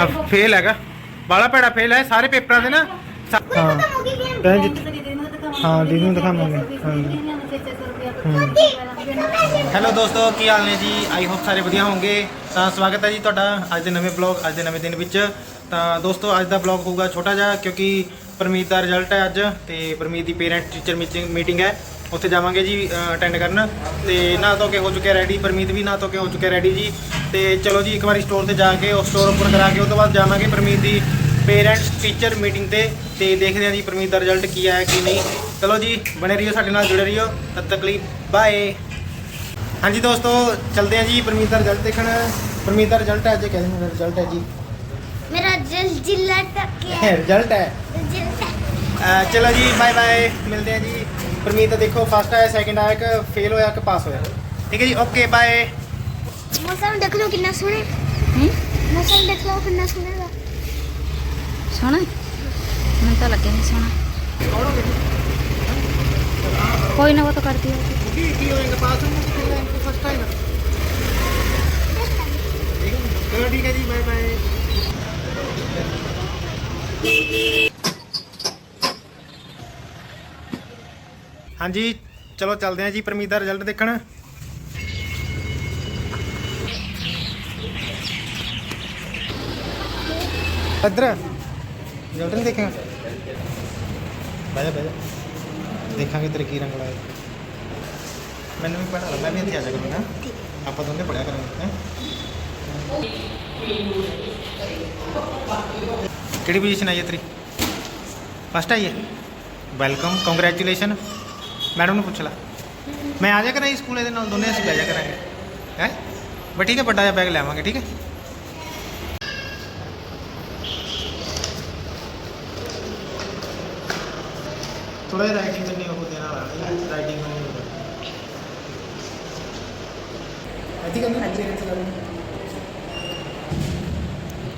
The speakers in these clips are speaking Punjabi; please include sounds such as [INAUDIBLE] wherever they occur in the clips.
ਆ ਫੇਲ ਹੈਗਾ। ਬਾਲਾ ਭੈੜਾ ਫੇਲ ਹੈ ਸਾਰੇ ਪੇਪਰਾਂ ਦੇ ਨਾ। ਹਾਂ। ਹਾਂ ਦੀਦੀ ਨੂੰ ਦਿਖਾਵਾਂਗੇ। ਹੈਲੋ ਦੋਸਤੋ ਕੀ ਹਾਲ ਨੇ ਜੀ? ਆਈ ਹੋਪ ਸਾਰੇ ਵਧੀਆ ਹੋਵੋਗੇ ਤਾਂ ਸਵਾਗਤ ਹੈ ਜੀ ਤੁਹਾਡਾ ਅੱਜ ਦੇ ਨਵੇਂ ਬਲੌਗ ਅੱਜ ਦੇ ਨਵੇਂ ਦਿਨ ਵਿੱਚ। ਤਾਂ ਦੋਸਤੋ ਅੱਜ ਦਾ ਬਲੌਗ ਹੋਊਗਾ ਛੋਟਾ ਜਿਹਾ ਕਿਉਂਕਿ ਪਰਮੀਤ ਦਾ ਰਿਜ਼ਲਟ ਹੈ ਅੱਜ ਤੇ ਪਰਮੀਤ ਦੀ ਪੇਰੈਂਟ ਟੀਚਰ ਮੀਟਿੰਗ ਹੈ। ਉੱਥੇ ਜਾਵਾਂਗੇ ਜੀ ਅਟੈਂਡ ਕਰਨ। ਤੇ ਨਾ ਧੋ ਕੇ ਹੋ ਚੁੱਕਿਆ ਰੈਡੀ ਪਰਮੀਤ ਵੀ ਨਾ ਧੋ ਕੇ ਹੋ ਚੁੱਕਿਆ ਰੈਡੀ ਜੀ। ਤੇ ਚਲੋ ਜੀ ਇੱਕ ਵਾਰੀ ਸਟੋਰ ਤੇ ਜਾ ਕੇ ਉਹ ਸਟੋਰ ਓਪਨ ਕਰਾ ਕੇ ਉਸ ਤੋਂ ਬਾਅਦ ਜਾਵਾਂਗੇ ਪਰਮੀਤ ਦੀ ਪੇਰੈਂਟਸ ਟੀਚਰ ਮੀਟਿੰਗ ਤੇ। ਤੇ ਦੇਖਦੇ ਹਾਂ ਜੀ ਪਰਮੀਤ ਦਾ ਰਿਜ਼ਲਟ ਕੀ ਆਇਆ ਕੀ ਨਹੀਂ। ਚਲੋ ਜੀ ਬਣੇ ਰਹੀਓ ਸਾਡੇ ਨਾਲ ਜੁੜੇ ਰਹੀਓ। ਤਦ ਤੱਕ ਲਈ ਬਾਏ ਹਾਂਜੀ ਦੋਸਤੋ ਚਲਦੇ ਹਾਂ ਜੀ ਪਰਮੀਤ ਦਾ ਰਿਜ਼ਲਟ ਦੇਖਣ। ਪਰਮੀਤ ਦਾ ਰਿਜ਼ਲਟ ਹੈ ਅੱਜ ਕਹਿੰਦੇ ਮੇਰਾ ਰਿਜ਼ਲਟ ਹੈ ਜੀ? ਮੇਰਾ ਰਿਜ਼ਲਟ ਕੀ [LAUGHS] ਹੈ ਰਿਜ਼ਲਟ ਹੈ। ਚਲੋ ਜੀ ਬਾਏ ਬਾਏ ਮਿਲਦੇ ਆ ਜੀ। ਪਰਮੀਤ ਦੇਖੋ ਫਸਟ ਆਇਆ ਸੈਕਿੰਡ ਆਇਆ ਕਿ ਫੇਲ ਹੋਇਆ ਕਿ ਪਾਸ ਹੋਇਆ। ਠੀਕ ਹੈ ਜੀ ਓਕੇ ਬਾਏ ਮੌਸਮ ਦੇਖ ਲਓ ਕਿੰਨਾ ਸੋਹਣਾ। ਹੈ। ਮੌਸਮ ਦੇਖ ਲਓ ਕਿੰਨਾ ਸੋਹਣਾ। ਹੈਗਾ। ਸੋਹਣਾ? ਮੈਨੂੰ ਤਾਂ ਲੱਗਿਆ ਨਹੀਂ ਸੋਹਣਾ। ਕੋਈ ਨਾ ਉਹ ਤਾਂ ਕਰਦੀ ਹੈ ਕੀ ਕੀ ਹੋਏਗਾ? ਪਾਸ ਹੋਏਗਾ ਕਿ ਫਸਟ ਟਾਈਮ ਹਾਂਜੀ, ਚਲੋ ਚੱਲਦੇ ਹਾਂ ਜੀ, ਪਰਮੀਤ ਦਾ ਰਿਜ਼ਲਟ ਦੇਖਣ। ਇੱਧਰ ਰਿਜ਼ਲਟ ਨਹੀਂ ਦੇਖਿਆ? ਬਹਿ ਜਾ ਦੇਖਾਂਗੇ ਤੇਰੇ ਕੀ ਰੰਗ ਲਾਇਆ ਮੈਨੂੰ ਵੀ ਪੜ੍ਹਾ ਮੈਂ ਵੀ ਇੱਥੇ ਆ ਜਾ ਕਰੂੰਗਾ। ਆਪਾਂ ਦੋਨੇ ਪੜਿਆ ਕਰਾਂਗੇ, ਹੈਂ? ਕਿਹੜੀ ਪੋਜੀਸ਼ਨ ਆਈ ਹੈ ਤੇਰੀ? ਫਸਟ ਆਈ ਹੈ ਵੈਲਕਮ ਕੰਗ੍ਰੈਚੁਲੇਸ਼ਨ ਮੈਡਮ ਨੂੰ ਪੁੱਛ ਲੈ। ਮੈਂ ਆ ਜਾ ਕਰਾਂ ਸਕੂਲ, ਇਹਦੇ ਨਾਲ ਦੋਨੇ ਅਸੀਂ ਬਹਿ ਜਾ ਕਰਾਂਗੇ। ਹੈ? ਬਸ ਠੀਕ ਹੈ, ਵੱਡਾ ਜਿਹਾ ਬੈਗ ਲੈਵਾਂਗੇ ਠੀਕ ਹੈ? ਥੋੜਾ ਜਿਹਾ ਰਾਈਟਿੰਗ ਕਰਨੀ ਉਹ ਦੇਣਾ ਵਾਲਾ ਰਾਈਟਿੰਗ ਕਰਨੀ ਹੋਊਗਾ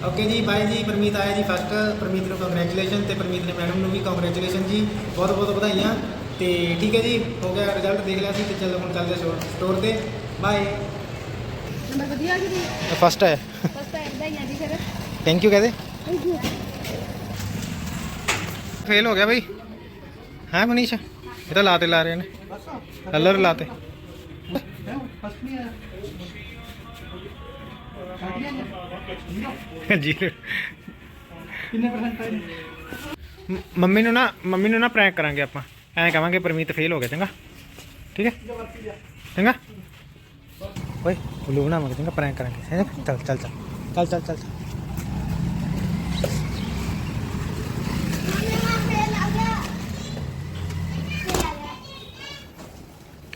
ਓਕੇ ਜੀ ਬਾਈ ਜੀ, ਪਰਮੀਤ ਆਇਆ ਜੀ ਫਸਟ ਪਰਮੀਤ ਨੂੰ ਕੰਗ੍ਰੈਚੁਲੇਸ਼ਨ ਤੇ ਪਰਮੀਤ ਨੇ ਮੈਡਮ ਨੂੰ ਵੀ ਕੰਗ੍ਰੈਚੁਲੇਸ਼ਨ ਜੀ। ਬਹੁਤ ਬਹੁਤ ਵਧਾਈਆਂ। ਤੇ ਠੀਕ ਹੈ ਜੀ ਹੋ ਗਿਆ ਰਿਜ਼ਲਟ ਦੇਖ ਲਿਆ ਸੀ ਤੇ ਚੱਲ ਹੁਣ ਚੱਲਦੇ ਸਟੋਰ ਤੇ। ਬਾਏ ਨੰਬਰ ਵਧੀਆ ਆ ਗਈ ਫਸਟ ਆਇਆ। ਫਸਟ ਟਾਈਮ ਦਾ ਹੀ ਆ ਜੀ ਫਿਰ। ਥੈਂਕ ਯੂ ਕਹਦੇ। ਫੇਲ ਹੋ ਗਿਆ ਬਈ। ਹੈ ਮਨੀਸ਼? ਇਹ ਤਾਂ ਲਾਤੇ ਲਾ ਰਹੇ ਨੇ। ਕਲਰ ਲਾਤੇ। ਜੀ ਕਿੰਨੇ ਪਰਸੈਂਟ ਆਏ ਮੰਮੀ ਨੂੰ ਨਾ ਮੰਮੀ ਨੂੰ ਨਾ ਪ੍ਰੈਂਕ ਕਰਾਂਗੇ ਆਪਾਂ। ਐਂ ਕਹਾਂਗੇ ਪਰਮੀਤ ਫੇਲ ਹੋ ਗਿਆ ਚੰਗਾ? ਠੀਕ ਹੈ? ਚੰਗਾ? ਓਏ ਉਲੂ ਬਣਾਵਾਂਗੇ ਚੰਗਾ ਪ੍ਰੈਂਕ ਕਰਾਂਗੇ। ਹੈ? ਚੱਲ ਚੱਲ ਚੱਲ। ਚੱਲ ਚੱਲ ਚੱਲ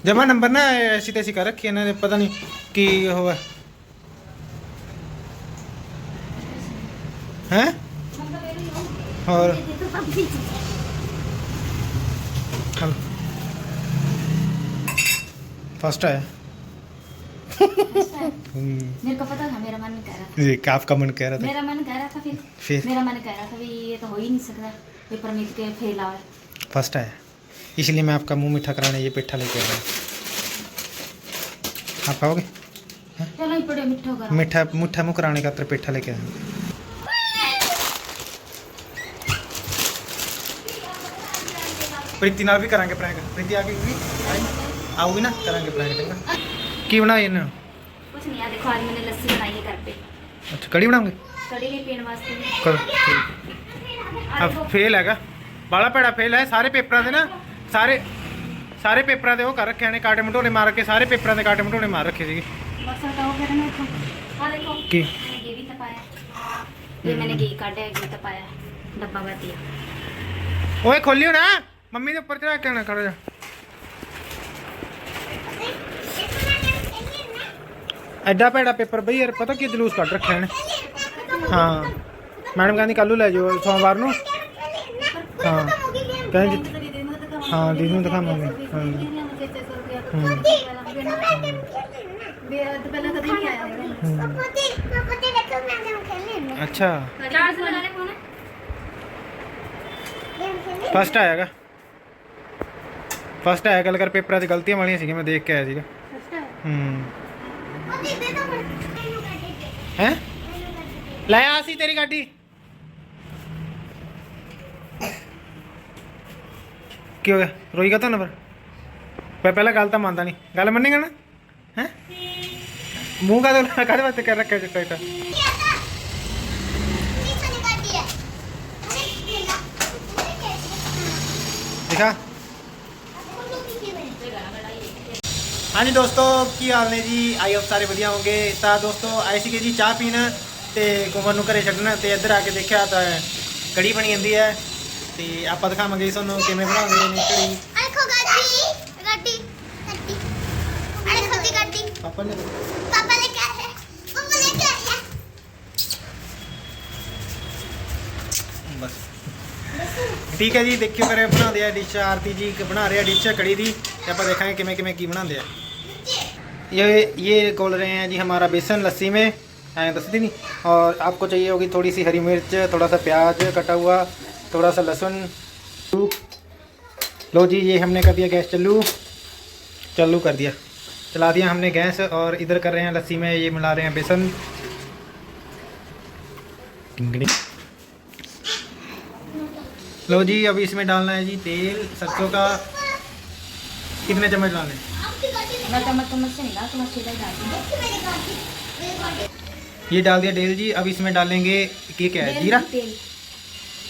ਜਮਾ ਨੰਬਰ ਨਾ ਐਸੀ ਤੈਸੀ ਕਰ ਰੱਖੀ ਇਹਨਾਂ ਨੇ ਪਤਾ ਨਹੀਂ ਕੀ ਉਹ ਹੈ? ਹੈ ਹੋਰ? फ़र्स्ट आया [LAUGHS] मेरे को पता था मेरा मन कह रहा था। जी आपका मन कह रहा था? मेरा मन कह रहा था फिर। फिर? मेरा मन कह रहा था भी ये तो हो ही नहीं सकता। पेपर में के फेल फ़र्स्ट आया इसलिए मैं आपका मुँह मीठा कराने ये पिट्ठा लेके आया आप खाओगे? हाँ? चलो पड़े मिठा करा मुठा मुँह कराने का तो पिट्ठा लेके आया प्रीति ना भी करेंगे प्रैंक प्रीति आ गई ਆਉਗੀ ਨਾ ਕਰਾਂਗੇ ਪਲਾਨ ਚੰਗਾ। ਕੀ ਬਣਾਏ ਇਹਨਾਂ? ਕੁਝ ਨਹੀਂ ਆ ਦੇਖੋ ਅੱਜ ਮੈਨੇ ਲੱਸੀ ਬਣਾਈ ਹੈ ਘਰ ਪੇ। ਅੱਛਾ ਕੜੀ ਬਣਾਉਂਗੇ ਕੜੀ ਲਈ ਪੀਣ ਵਾਸਤੇ। ਕਰ ਆ ਫੇਲ ਹੈਗਾ। ਬਾਲਾ ਭੈੜਾ ਫੇਲ ਹੈ। ਸਾਰੇ ਪੇਪਰਾਂ ਦੇ ਨਾ ਸਾਰੇ ਸਾਰੇ ਪੇਪਰਾਂ ਦੇ ਉਹ ਕਰ ਰੱਖਿਆ ਨੇ ਕਾਟੇ ਮਟੋਲੇ ਮਾਰ ਕੇ ਸਾਰੇ ਪੇਪਰਾਂ ਦੇ ਕਾਟੇ ਮਟੋਲੇ ਮਾਰ ਰੱਖੇ ਸੀਗੇ। ਮਕਸਦ ਤਾਂ ਉਹ ਕਰਨਾ ਇੱਥੋਂ। ਆ ਦੇਖੋ ਕੀ? ਇਹ ਵੀ ਤਪਾਇਆ। ਇਹ ਮੈਨੇ ਗੀ ਕਾਟੇ ਗੀ ਤਪਾਇਆ। ਡੱਬਾ ਵਰਤਿਆ ਓਏ ਖੋਲਿਓ ਨਾ। ਮੰਮੀ ਦੇ ਉੱਪਰ ਚੜਾ ਕੇ ਨਾ ਖੜੋ ਜਾ। ਐਡਾ ਭੈੜਾ ਪੇਪਰ ਬਈ ਯਾਰ ਪਤਾ ਕੀ ਜਲੂਸ ਕੱਢ ਰੱਖਿਆ ਨੇ ਹਾਂ। ਮੈਡਮ ਕਹਿੰਦੀ ਕੱਲੂ ਲੈ ਜਾਓ ਸੋਮਵਾਰ ਨੂੰ? ਹਾਂ। ਕਹਿੰਦੀ ਹਾਂ ਦੀਦੀ ਨੂੰ ਦਿਖਾਵਾਂਗੇ। ਹਾਂ। ਹੂੰ। ਪਹਿਲਾਂ ਕਦੇ ਨਹੀਂ ਆਇਆ ਹੈਗਾ ਹੂੰ। ਅੱਛਾ ਚਾਰ ਕੌਣ ਫਸਟ ਆਇਆਗਾ ਫਸਟ ਆਇਆ ਗੱਲ ਕਰ ਪੇਪਰਾਂ 'ਚ ਗਲਤੀਆਂ ਵਾਲੀਆਂ ਸੀਗੀਆਂ ਮੈਂ ਦੇਖ ਕੇ ਆਇਆ ਸੀਗਾ। ਹੂੰ। ਹੈ? ਲੈ ਆ ਸੀ ਤੇਰੀ ਗੱਡੀ। ਕੀ ਹੋ ਗਿਆ? ਰੋਈਗਾ ਤਾਂ ਨੰਬਰ? ਮੈਂ ਪਹਿਲਾਂ ਗੱਲ ਤਾਂ ਮੰਨਦਾ ਨਹੀਂ। ਗੱਲ ਮੰਨੇਗਾ ਨਾ? ਹੈ? ਮੂੰਹ ਕਾ ਤਾਂ ਕਾਹਦੇ ਵਾਸਤੇ ਕਰ ਰੱਖਿਆ ਚਿੱਟਾ ਇੱਟਾ ਦਿਖਾ। ਹਾਂਜੀ ਦੋਸਤੋ ਕੀ ਹਾਲ ਨੇ ਜੀ? ਆਈ ਹੋਪ ਸਾਰੇ ਵਧੀਆ ਹੋਣਗੇ ਤਾਂ ਦੋਸਤੋ ਆਏ ਸੀਗੇ ਜੀ ਚਾਹ ਪੀਣ ਤੇ ਕੁਮਰ ਨੂੰ ਘਰੇ ਛੱਡਣ ਤੇ ਇੱਧਰ ਆ ਕੇ ਦੇਖਿਆ ਤਾਂ ਕੜੀ ਬਣੀ ਜਾਂਦੀ ਹੈ। ਤੇ ਆਪਾਂ ਦਿਖਾਵਾਂਗੇ ਤੁਹਾਨੂੰ ਕਿਵੇਂ ਬਣਾਉਂਦੇ ਨੇ ਕੜੀ। ਅਲਖੋ ਗੱਡੀ ਗੱਡੀ ਗੱਡੀ ਅਲਖੋ ਦੀ ਗੱਡੀ ਪਾਪਾ ਨੇ ਪਾਪਾ ਨੇ ਕਿਹਾ ਹੈ ਪਾਪਾ ਨੇ ਕਿਹਾ ਹੈ। ਬਸ। ਠੀਕ ਹੈ ਜੀ ਦੇਖਿਓ ਕਰੇ ਬਣਾਉਂਦੇ ਆ ਡਿਸ਼। ਆਰਤੀ ਜੀ ਬਣਾ ਰਹੇ ਆ ਡਿਸ਼ ਕੜੀ ਦੀ। ਤੇ ਆਪਾਂ ਦੇਖਾਂਗੇ ਕਿਵੇਂ ਕਿਵੇਂ ਕੀ ਬਣਾਉਂਦੇ ਆ। ये ये खोल रहे हैं जी हमारा बेसन लस्सी में ऐ दसती नहीं और आपको चाहिए होगी थोड़ी सी हरी मिर्च थोड़ा सा प्याज कटा हुआ थोड़ा सा लहसुन। लो जी ये हमने कर दिया गैस चालू चालू कर दिया। चला दिया हमने गैस और इधर कर रहे हैं लस्सी में ये मिला रहे हैं बेसन। लो जी अभी इसमें डालना है जी तेल सरसों का। कितने चम्मच डालने हैं? ये डाल दिया डेल जी अब इसमें डालेंगे क्या क्या है? जीरा?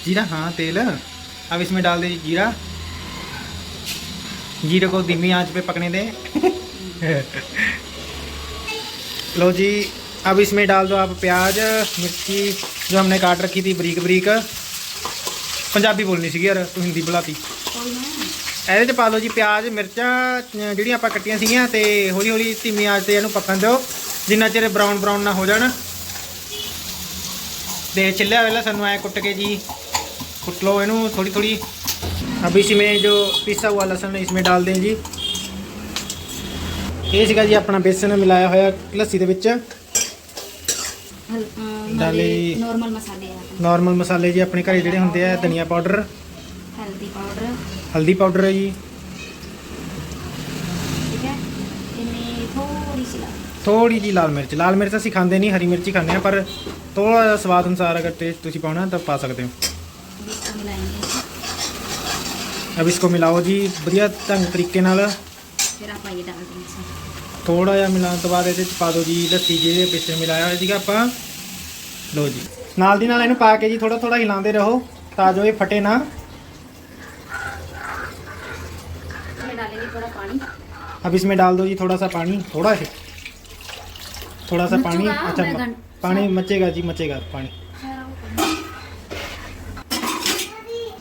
जीरा? हाँ तेल। अब इसमें डाल दीजिए जीरा। जीरे को धीमी आँच पे पकने दें। [LAUGHS] लो जी अब इसमें डाल दो आप प्याज मिर्ची जो हमने काट रखी थी बरीक बरीक पंजाबी बोलनी सी यार तू हिंदी बुलाती। ਇਹਦੇ 'ਚ ਪਾ ਲਓ ਜੀ ਪਿਆਜ਼ ਮਿਰਚਾਂ ਅਹ ਜਿਹੜੀਆਂ ਆਪਾਂ ਕੱਟੀਆਂ ਸੀਗੀਆਂ ਤੇ ਹੌਲੀ ਹੌਲੀ ਧੀਮੀ ਆਂਚ ਤੇ ਇਹਨੂੰ ਪੱਕਣ ਦਿਓ ਜਿੰਨਾ ਚਿਰ ਬਰਾਊਨ ਬਰਾਊਨ ਨਾ ਹੋ ਜਾਣ ਤੇ ਛਿੱਲਿਆ ਵੇਲਾ ਸਾਨੂੰ ਐ ਕੁੱਟ ਕੇ ਜੀ ਕੁੱਟ ਲਓ ਇਹਨੂੰ ਥੋੜੀ ਥੋੜੀ अब इसमें जो पिसा हुआ लहसुन इसमें डाल दें जी ਇਹ ਸੀਗਾ ਜੀ ਆਪਣਾ ਬੇਸਨ ਮਿਲਾਇਆ ਹੋਇਆ ਲੱਸੀ ਦੇ ਵਿੱਚ हल डाले नॉर्मल मसाले हैं अपने। ਨਾਰਮਲ ਮਸਾਲੇ ਜੀ ਆਪਣੇ ਘਰੇ ਜਿਹੜੇ ਹੁੰਦੇ ਆ ਧਨੀਆ ਪਾਊਡਰ हल्दी पाउडर ਹਲਦੀ ਪਾਊਡਰ ਹੈ ਜੀ ठीक है इन्हें थोड़ी सी लाल ਥੋੜੀ ਜੀ ਲਾਲ ਮਿਰਚ ਲਾਲ ਮਿਰਚ ਅਸੀਂ ਖਾਂਦੇ ਨਹੀਂ ਹਰੀ ਮਿਰਚ ਹੀ ਖਾਂਦੇ ਆ ਪਰ ਥੋੜਾ ਜਿਹਾ ਸਵਾਦ ਅਨੁਸਾਰ ਅਗਰ ਟੇਸਟ ਤੁਸੀਂ ਪਾਉਣਾ ਤਾਂ ਪਾ ਸਕਦੇ ਹੋ अब इसको मिलाएंगे ਅਬ ਇਸਕੋ ਮਿਲਾਓ ਜੀ ਵਧੀਆ ਢੰਗ ਤਰੀਕੇ ਨਾਲ फिर आप ये डाल देंगे इसमें ਥੋੜਾ ਜਿਹਾ ਮਿਲਾਉਣ ਤੋਂ ਬਾਅਦ ਇਹਦੇ ਚ ਪਾ ਦਿਓ ਜੀ ਲੱਸੀ ਜਿਹਦੇ ਵਿੱਚ ਮਿਲਾਇਆ ਹੋਇਆ ਸੀਗਾ ਆਪਾਂ ਲਓ ਜੀ ਨਾਲ ਦੀ ਨਾਲ ਇਹਨੂੰ ਪਾ ਕੇ ਜੀ ਥੋੜਾ ਥੋੜਾ ਹਿਲਾਉਂਦੇ ਰਹੋ ਤਾਂ ਜੋ ਇਹ ਫਟੇ ਨਾ थोड़ा पानी। अब इसमें डाल दो जी थोड़ा सा पानी थोड़ा सा। थोड़ा सा पानी अच्छा पानी मचेगा जी मचेगा पानी।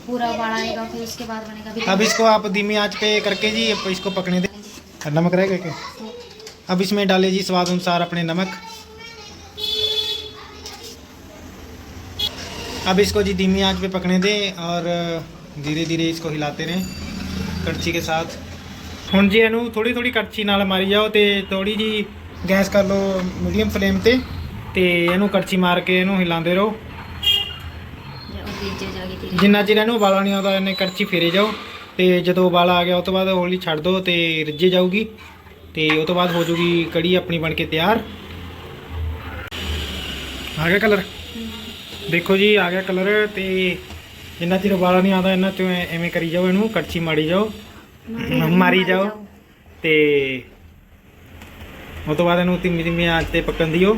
पूरा फिर उसके बाद बनेगा अब इसको आप धीमी आँच पे करके जी इसको पकने दे। नमक रहेगा क्या? अब इसमें डाले जी स्वाद अनुसार अपने नमक। अब इसको जी धीमी आँच पे पकने दें और धीरे धीरे इसको हिलाते रहें कड़छी के साथ। ਹੁਣ ਜੇ ਇਹਨੂੰ ਥੋੜੀ ਥੋੜੀ ਕੜਛੀ ਨਾਲ ਮਾਰੀ ਜਾਓ ਤੇ ਥੋੜੀ ਜੀ ਗੈਸ ਕਰ ਲਓ ਮੀਡੀਅਮ ਫਲੇਮ ਤੇ ਤੇ ਇਹਨੂੰ ਕੜਛੀ ਮਾਰ ਕੇ ਇਹਨੂੰ ਹਿਲਾਉਂਦੇ ਰਹੋ। ਜਿੰਨਾ ਚਿਰ ਇਹਨੂੰ ਉਬਾਲਾ ਨਹੀਂ ਆਉਂਦਾ, ਇਹਨੇ ਕੜਛੀ ਫੇਰੇ ਜਾਓ, ਤੇ ਜਦੋਂ ਉਬਾਲਾ ਆ ਗਿਆ ਉਹ ਤੋਂ ਬਾਅਦ ਹੌਲੀ ਛੱਡ ਦਿਓ ਤੇ ਰਿੱਝੇ ਜਾਊਗੀ, ਤੇ ਉਹ ਤੋਂ ਬਾਅਦ ਹੋ ਜੂਗੀ ਕੜੀ ਆਪਣੀ ਬਣ ਕੇ ਤਿਆਰ। ਆ ਗਿਆ ਕਲਰ? ਦੇਖੋ ਜੀ, ਆ ਗਿਆ ਕਲਰ ਤੇ ਜਿੰਨਾ ਚਿਰ ਉਬਾਲਾ ਨਹੀਂ ਆਉਂਦਾ ਇਹਨਾਂ ਚੋਂ ਐਵੇਂ ਕਰੀ ਜਾਓ, ਇਹਨੂੰ ਕੜਛੀ ਮਾਰੀ ਜਾਓ। ਮਾਰੀ ਜਾਓ। ਤੇ ਉਸ ਤੋਂ ਬਾਅਦ ਇਹਨੂੰ ਧੀਮੀ ਧੀਮੀ ਆਂਚ ਤੇ ਪੱਕਣ ਦਿਓ।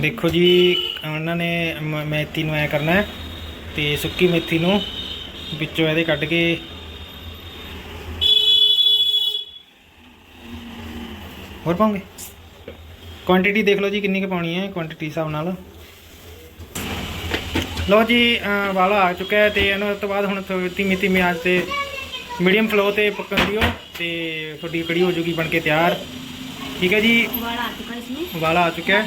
ਦੇਖੋ ਜੀ ਉਹਨਾਂ ਨੇ ਮ- ਮੇਥੀ ਨੂੰ ਐ ਕਰਨਾ ਹੈ ਤੇ ਸੁੱਕੀ ਮੇਥੀ ਨੂੰ ਵਿੱਚੋਂ ਇਹਦੇ ਕੱਢ ਕੇ ਹੋਰ ਪਾਉਂਗੇ। ਕੁਆਂਟੀਟੀ ਦੇਖ ਲਓ ਜੀ ਕਿੰਨੀ ਕੁ ਪਾਉਣੀ ਹੈ ਕੁਆਂਟੀਟੀ ਹਿਸਾਬ ਨਾਲ। ਲੋ ਜੀ ਵਾਲਾ ਆ ਚੁੱਕਾ ਤੇ ਇਹਨਾਂ ਤੋਂ ਬਾਅਦ ਹੁਣ ਧੀਮੀ ਧੀਮੀ ਆਂਚ ਤੇ ਮੀਡੀਅਮ ਫਲੋ ਤੇ ਪੱਕਣ ਦਿਓ ਤੇ ਤੁਹਾਡੀ ਕੜੀ ਹੋ ਜੂਗੀ ਬਣ ਕੇ ਤਿਆਰ। ਠੀਕ ਹੈ ਜੀ? ਵਾਲਾ ਆ ਚੁੱਕਾ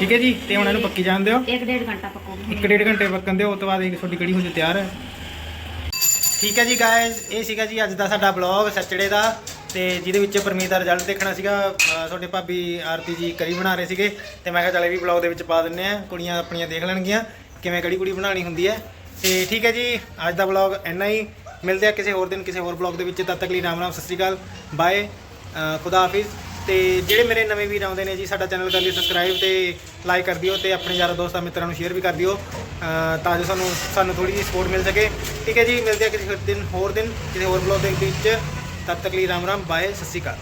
ਠੀਕ ਹੈ ਜੀ ਤੇ ਹੁਣ ਇਹਨੂੰ ਪੱਕੀ ਜਾਣ ਦਿਓ। 1.5 ਘੰਟਾ ਪੱਕੂਗੀ 1.5 ਘੰਟੇ ਪੱਕਣ ਦਿਓ ਉਸ ਤੋਂ ਬਾਅਦ ਇਹ ਤੁਹਾਡੀ ਕੜੀ ਹੋ ਜੂ ਤਿਆਰ। ਠੀਕ ਹੈ ਜੀ ਗਾਇਜ਼ ਇਹ ਸੀਗਾ ਜੀ ਅੱਜ ਦਾ ਸਾਡਾ ਬਲੌਗ ਸੈਚਰਡੇ ਦਾ। ਤੇ ਜਿਹਦੇ ਵਿੱਚ ਪਰਮੀਤ ਦਾ ਰਿਜ਼ਲਟ ਦੇਖਣਾ ਸੀਗਾ ਤੁਹਾਡੇ ਭਾਬੀ ਆਰਤੀ ਜੀ ਕੜੀ ਬਣਾ ਰਹੇ ਸੀਗੇ, ਤੇ ਮੈਂ ਕਿਹਾ ਚੱਲ ਇਹ ਵੀ ਬਲੌਗ ਦੇ ਵਿੱਚ ਪਾ ਦਿੰਨੇ ਆ ਕੁੜੀਆਂ ਆਪਣੀਆਂ ਦੇਖ ਲੈਣਗੀਆਂ, ਕਿਵੇਂ ਕੜੀ ਕੁੜੀ ਬਣਾਉਣੀ ਹੁੰਦੀ ਹੈ। ਤੇ ਠੀਕ ਹੈ ਜੀ, ਅੱਜ ਦਾ ਬਲੌਗ ਇੰਨਾ ਹੀ, ਮਿਲਦੇ ਆ ਕਿਸੇ ਹੋਰ ਦਿਨ ਕਿਸੇ ਹੋਰ ਬਲੌਗ ਦੇ ਵਿੱਚ, ਤਦ ਤੱਕ ਲਈ ਰਾਮ ਰਾਮ, ਸਤਿ ਸ਼੍ਰੀ ਅਕਾਲ ਬਾਏ ਖੁਦਾ ਹਾਫਿਜ਼। ਤੇ ਜਿਹੜੇ ਮੇਰੇ ਨਵੇਂ ਵੀਰ ਆਉਂਦੇ ਨੇ ਜੀ, ਸਾਡਾ ਚੈਨਲ ਕਰ ਲਈ ਸਬਸਕ੍ਰਾਈਬ ਤੇ ਲਾਈਕ ਕਰ ਦਿਓ ਤੇ ਆਪਣੇ ਯਾਰਾਂ ਦੋਸਤਾਂ ਮਿੱਤਰਾਂ ਨੂੰ ਸ਼ੇਅਰ ਵੀ ਕਰ ਦਿਓ ਤਾਂ ਜੋ ਸਾਨੂੰ ਸਾਨੂੰ ਥੋੜੀ ਜਿਹੀ ਸਪੋਰਟ ਮਿਲ ਸਕੇ। ਠੀਕ ਹੈ ਜੀ, ਮਿਲਦੇ ਆ ਕਿਸੇ ਦਿਨ, ਹੋਰ ਦਿਨ, ਕਿਸੇ ਹੋਰ ਬਲੌਗ ਦੇ ਵਿੱਚ। ਤਦ ਤੱਕ ਲਈ ਰਾਮ ਰਾਮ ਬਾਏ ਸਤਿ ਸ਼੍ਰੀ ਅਕਾਲ।